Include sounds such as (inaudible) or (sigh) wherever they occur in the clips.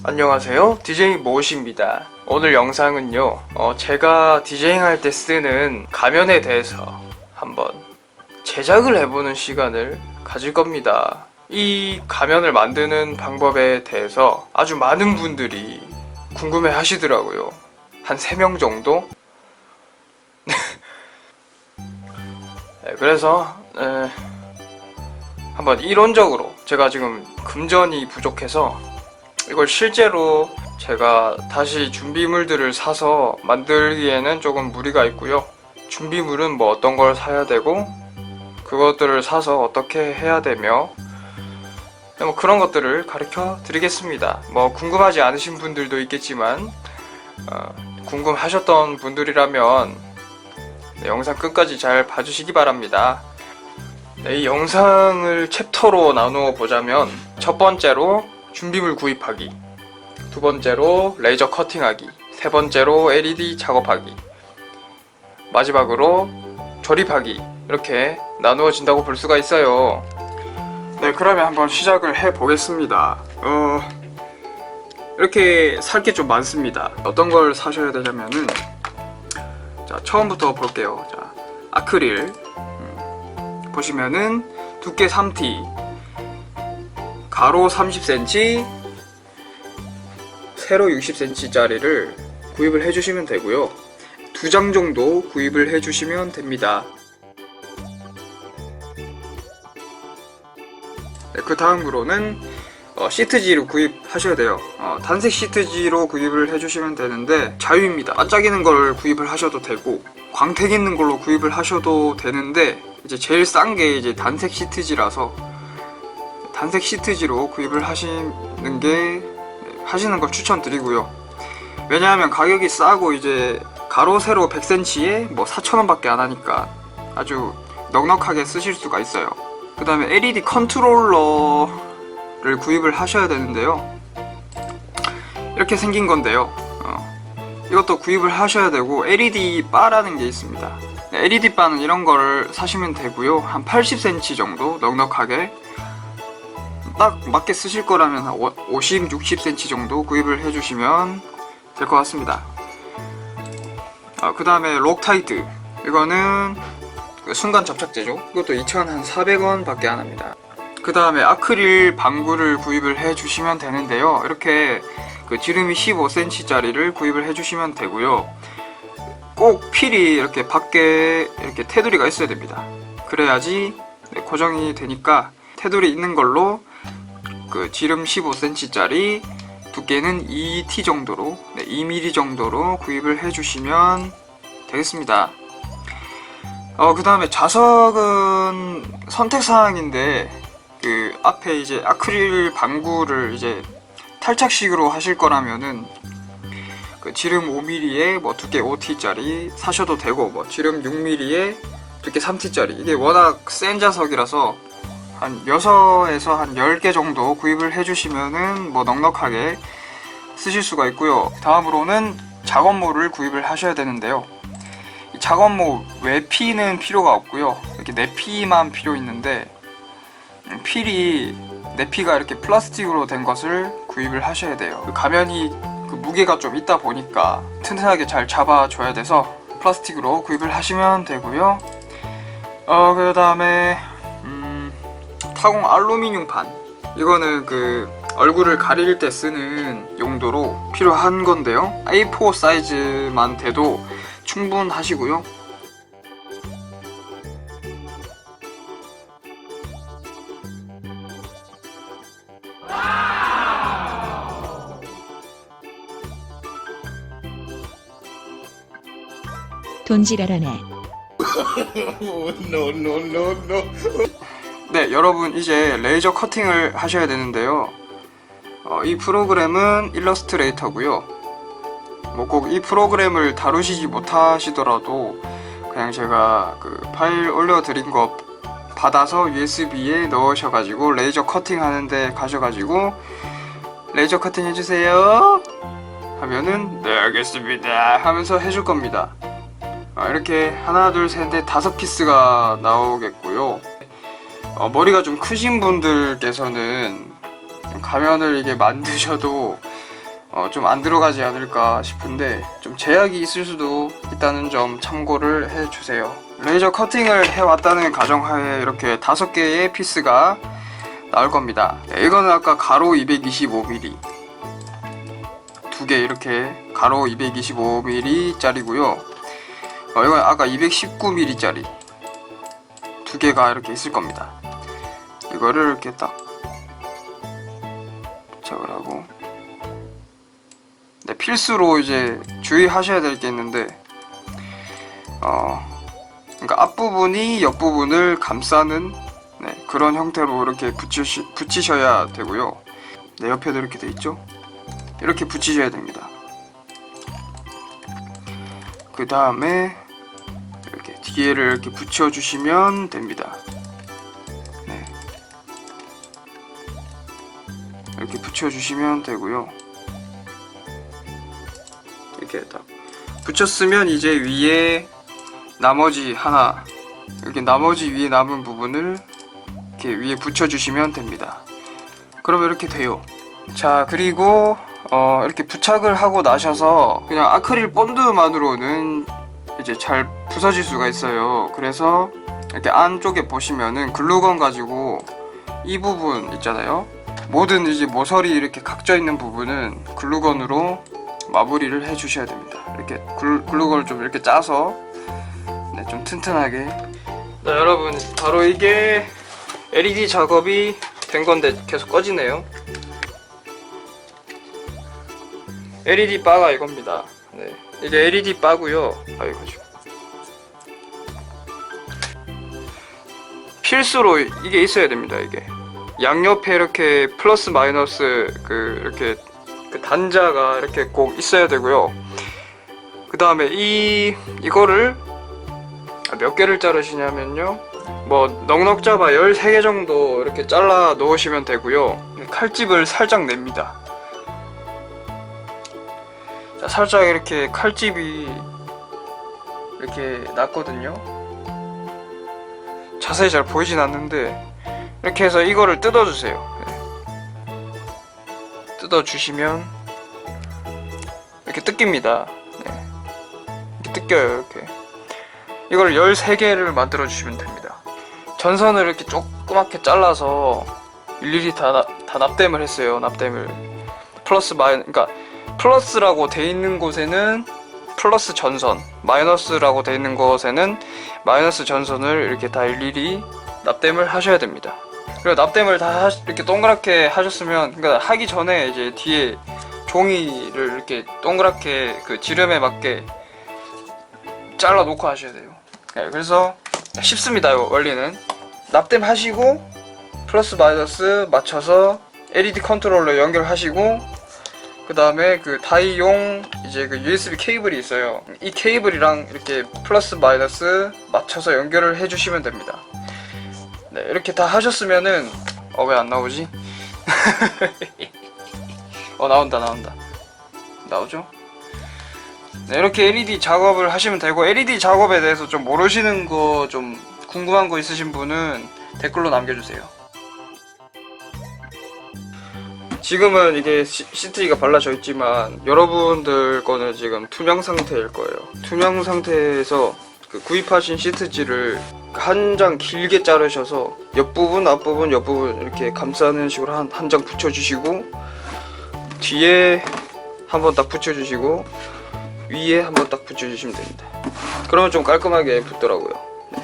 안녕하세요. DJ 모시입니다. 오늘 영상은요, 어, 제가 디제잉 할 때 쓰는 가면에 대해서 한번 제작을 해보는 시간을 가질 겁니다. 이 가면을 만드는 방법에 대해서 아주 많은 분들이 궁금해 하시더라고요. 한 3명 정도? (laughs) 네, 그래서, 에, 한번 이론적으로 제가 지금 금전이 부족해서 이걸 실제로 제가 다시 준비물들을 사서 만들기에는 조금 무리가 있고요. 준비물은 뭐 어떤 걸 사야 되고 그것들을 사서 어떻게 해야 되며 뭐 그런 것들을 가르쳐 드리겠습니다. 뭐 궁금하지 않으신 분들도 있겠지만 어, 궁금하셨던 분들이라면 네, 영상 끝까지 잘 봐주시기 바랍니다. 네, 이 영상을 챕터로 나누어 보자면 첫 번째로 준비물 구입하기. 두 번째로 레이저 커팅하기. 세 번째로 LED 작업하기. 마지막으로 조립하기. 이렇게 나누어진다고 볼 수가 있어요. 네 그러면 한번 시작을 해 보겠습니다. 어 이렇게 살 게 좀 많습니다. 어떤 걸 사셔야 되냐면은 자 처음부터 볼게요. 자 아크릴. 보시면은 두께 3T 가로 30cm 세로 60cm짜리를 구입을 해주시면 되고요. 두 장 정도 구입을 해주시면 됩니다. 네, 그 다음으로는 어, 시트지로 구입하셔야 돼요. 어, 단색 시트지로 구입을 해주시면 되는데 자유입니다. 반짝이는 걸 구입을 하셔도 되고 광택 있는 걸로 구입을 하셔도 되는데 이제 제일 싼 게 이제 단색 시트지라서 단색 시트지로 구입을 하시는 게 네, 하시는 걸 추천드리고요. 왜냐하면 가격이 싸고 이제 가로 세로 100cm에 뭐 4,000원 밖에 안 하니까 아주 넉넉하게 쓰실 수가 있어요. 그 다음에 LED 컨트롤러를 구입을 하셔야 되는데요. 이렇게 생긴 건데요. 어, 이것도 구입을 하셔야 되고 LED 바라는 게 있습니다. 네, LED 바는 이런 걸 사시면 되고요. 한 80cm 정도 넉넉하게 딱 맞게 쓰실 거라면 한 50, 60cm 정도 구입을 해주시면 될 것 같습니다. 아, 그 다음에 록타이트 이거는 그 순간 접착제죠. 이것도 2,400원 밖에 안 합니다. 그 다음에 아크릴 방구를 구입을 해 주시면 되는데요. 이렇게 그 지름이 15cm짜리를 구입을 해 주시면 되고요. 꼭 필이 이렇게 밖에 이렇게 테두리가 있어야 됩니다. 그래야지 네, 고정이 되니까 테두리 있는 걸로 그 지름 15cm짜리 두께는 2t 정도로 네, 2mm 정도로 구입을 해주시면 되겠습니다. 어, 그 다음에 자석은 선택사항인데 그 앞에 이제 아크릴 방구를 이제 탈착식으로 하실 거라면은 그 지름 5mm에 뭐 두께 5t짜리 사셔도 되고 뭐 지름 6mm에 두께 3t짜리 이게 워낙 센 자석이라서 한 6에서 한 10개 정도 구입을 해주시면은 뭐 넉넉하게 쓰실 수가 있고요. 다음으로는 작업모를 구입을 하셔야 되는데요. 이 작업모 외피는 필요가 없고요. 이렇게 내피만 필요 있는데 음, 필이 내피가 이렇게 플라스틱으로 된 것을 구입을 하셔야 돼요. 그 가면이 그 무게가 좀 있다 보니까 튼튼하게 잘 잡아줘야 돼서 플라스틱으로 구입을 하시면 되고요. 어, 그 다음에 타공 알루미늄판 이거는 그 얼굴을 가릴 때 쓰는 용도로 필요한 건데요 A4 사이즈만 돼도 충분하시고요 돈지랄하네. (laughs) no, no, no, no. 네 여러분 이제 레이저 커팅을 하셔야 되는데요. 어, 이 프로그램은 일러스트레이터고요. 뭐 꼭 이 프로그램을 다루시지 못하시더라도 그냥 제가 그 파일 올려드린 거 받아서 USB에 넣으셔가지고 레이저 커팅 하는데 가셔가지고 레이저 커팅 해주세요. 하면은 네 알겠습니다. 하면서 해줄 겁니다. 아, 이렇게 하나 둘 셋 넷 다섯 피스가 나오겠고요 어, 머리가 좀 크신 분들께서는 가면을 이게 만드셔도 어, 좀 안 들어가지 않을까 싶은데 좀 제약이 있을 수도 있다는 점 참고를 해주세요. 레이저 커팅을 해왔다는 가정하에 이렇게 다섯 개의 피스가 나올 겁니다. 네, 이거는 아까 가로 225mm 두 개 이렇게 가로 225mm 짜리고요. 어, 이건 아까 219mm 짜리 두 개가 이렇게 있을 겁니다. 이거를 이렇게 딱 부착을 하고 네, 필수로 이제 주의하셔야 될 게 있는데 어 그러니까 앞부분이 옆부분을 감싸는 네, 그런 형태로 이렇게 붙이시, 붙이셔야 되고요. 네, 옆에도 이렇게 돼 있죠. 이렇게 붙이셔야 됩니다. 그 다음에 이렇게 뒤에를 이렇게 붙여주시면 됩니다. 이렇게 붙여주시면 되고요. 이렇게 딱 붙였으면 이제 위에 나머지 하나 이렇게 나머지 위에 남은 부분을 이렇게 위에 붙여주시면 됩니다. 그러면 이렇게 돼요. 자 그리고 어, 이렇게 부착을 하고 나셔서 그냥 아크릴 본드만으로는 이제 잘 부서질 수가 있어요. 그래서 이렇게 안쪽에 보시면은 글루건 가지고 이 부분 있잖아요. 모든 이제 모서리 이렇게 각져 있는 부분은 글루건으로 마무리를 해 주셔야 됩니다. 이렇게 글, 글루건을 좀 이렇게 짜서 네, 좀 튼튼하게. 자 여러분 바로 이게 LED 작업이 된 건데 계속 꺼지네요. LED 바가 이겁니다. 네. 이게 LED 바고요. 아 이거 지금 필수로 이게 있어야 됩니다. 이게 양옆에 이렇게 플러스 마이너스 그 이렇게 그 단자가 이렇게 꼭 있어야 되고요. 그 다음에 이 이거를 몇 개를 자르시냐면요. 뭐 넉넉 잡아 13개 정도 이렇게 잘라 놓으시면 되고요. 칼집을 살짝 냅니다. 자, 살짝 이렇게 칼집이 이렇게 났거든요. 자세히 잘 보이진 않는데 이렇게 해서 이거를 뜯어주세요. 네. 뜯어주시면 이렇게 뜯깁니다. 네. 이렇게 뜯겨요, 이렇게. 이걸 13개를 만들어 주시면 됩니다. 전선을 이렇게 조그맣게 잘라서 일일이 다, 납- 다 납땜을 했어요. 납땜을. 플러스 마이, 그러니까 플러스라고 돼 있는 곳에는 플러스 전선, 마이너스라고 돼 있는 곳에는 마이너스 전선을 이렇게 다 일일이 납땜을 하셔야 됩니다. 그리고 납땜을 다 하- 이렇게 동그랗게 하셨으면, 그러니까 하기 전에 이제 뒤에 종이를 이렇게 동그랗게 그 지름에 맞게 잘라 놓고 하셔야 돼요. 네, 그래서 쉽습니다. 이 원리는 납땜 하시고 플러스 마이너스 맞춰서 LED 컨트롤러 연결하시고 그 다음에 그 다이용 이제 그 USB 케이블이 있어요. 이 케이블이랑 이렇게 플러스 마이너스 맞춰서 연결을 해주시면 됩니다. 네, 이렇게 다 하셨으면은 어 왜 안 나오지? (laughs) 어 나온다 나온다 나오죠? 네, 이렇게 LED 작업을 하시면 되고 LED 작업에 대해서 좀 모르시는 거 좀 궁금한 거 있으신 분은 댓글로 남겨주세요. 지금은 이게 시, 시트지가 발라져 있지만 여러분들 거는 지금 투명 상태일 거예요. 투명 상태에서 그 구입하신 시트지를 한 장 길게 자르셔서 옆부분, 앞부분, 옆부분 이렇게 감싸는 식으로 한 한 장 붙여주시고 뒤에 한번 딱 붙여주시고 위에 한번 딱 붙여주시면 됩니다. 그러면 좀 깔끔하게 붙더라고요. 네.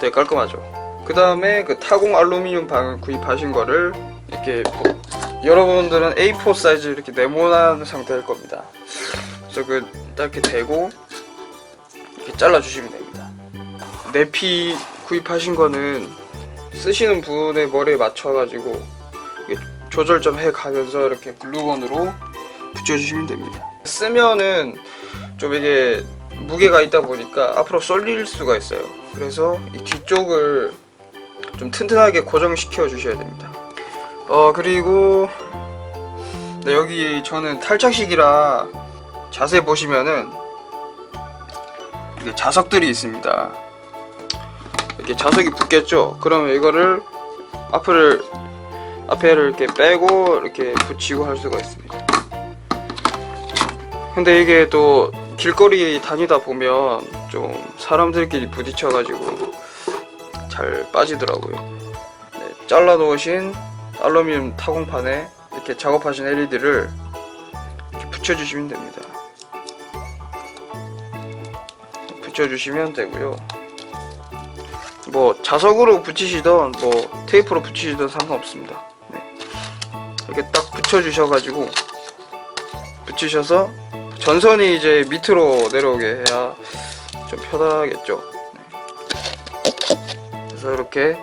되게 깔끔하죠. 그 다음에 그 타공 알루미늄 방을 구입하신 거를 이렇게 뭐 여러분들은 A4 사이즈 이렇게 네모난 상태일 겁니다. 그래서 그 이렇게 대고 이렇게 잘라주시면 됩니다. 내피 구입하신 거는 쓰시는 분의 머리에 맞춰가지고 조절 좀 해가면서 이렇게 글루건으로 붙여주시면 됩니다. 쓰면은 좀 이게 무게가 있다 보니까 앞으로 쏠릴 수가 있어요. 그래서 이 뒤쪽을 좀 튼튼하게 고정시켜 주셔야 됩니다. 어 그리고 네, 여기 저는 탈착식이라 자세히 보시면은 이게 자석들이 있습니다. 이렇게 자석이 붙겠죠? 그러면 이거를 앞을 앞에를 이렇게 빼고 이렇게 붙이고 할 수가 있습니다. 근데 이게 또 길거리 다니다 보면 좀 사람들끼리 부딪혀가지고 잘 빠지더라고요. 네, 잘라 놓으신 알루미늄 타공판에 이렇게 작업하신 LED를 이렇게 붙여주시면 됩니다. 붙여주시면 되고요. 뭐 자석으로 붙이시던 뭐 테이프로 붙이시던 상관없습니다. 네. 이렇게 딱 붙여주셔가지고 붙이셔서 전선이 이제 밑으로 내려오게 해야 좀 편하겠죠. 네. 그래서 이렇게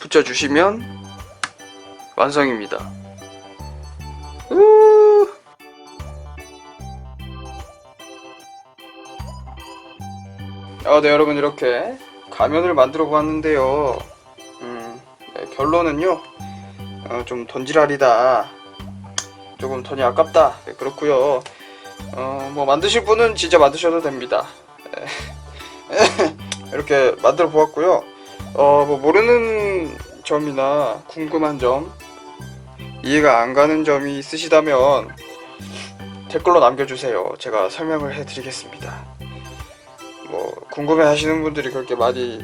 붙여주시면 완성입니다. 아, 네, 여러분 이렇게 가면을 만들어 보았는데요. 음, 네, 결론은요, 어, 좀 돈지랄이다. 조금 돈이 아깝다. 네, 그렇고요. 어, 뭐 만드실 분은 진짜 만드셔도 됩니다. 네. (laughs) 이렇게 만들어 보았고요. 어, 뭐 모르는 점이나 궁금한 점, 이해가 안 가는 점이 있으시다면 댓글로 남겨주세요. 제가 설명을 해드리겠습니다. 뭐 궁금해 하시는 분들이 그렇게 많이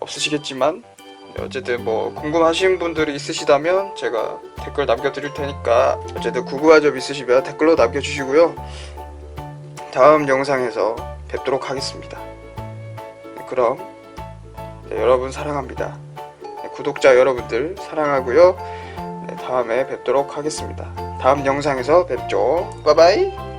없으시겠지만 어쨌든 뭐 궁금하신 분들이 있으시다면 제가 댓글 남겨드릴 테니까 어쨌든 궁금한 점 있으시면 댓글로 남겨주시고요. 다음 영상에서 뵙도록 하겠습니다. 네, 그럼 네, 여러분 사랑합니다. 네, 구독자 여러분들 사랑하고요. 네, 다음에 뵙도록 하겠습니다. 다음 영상에서 뵙죠. 바이바이.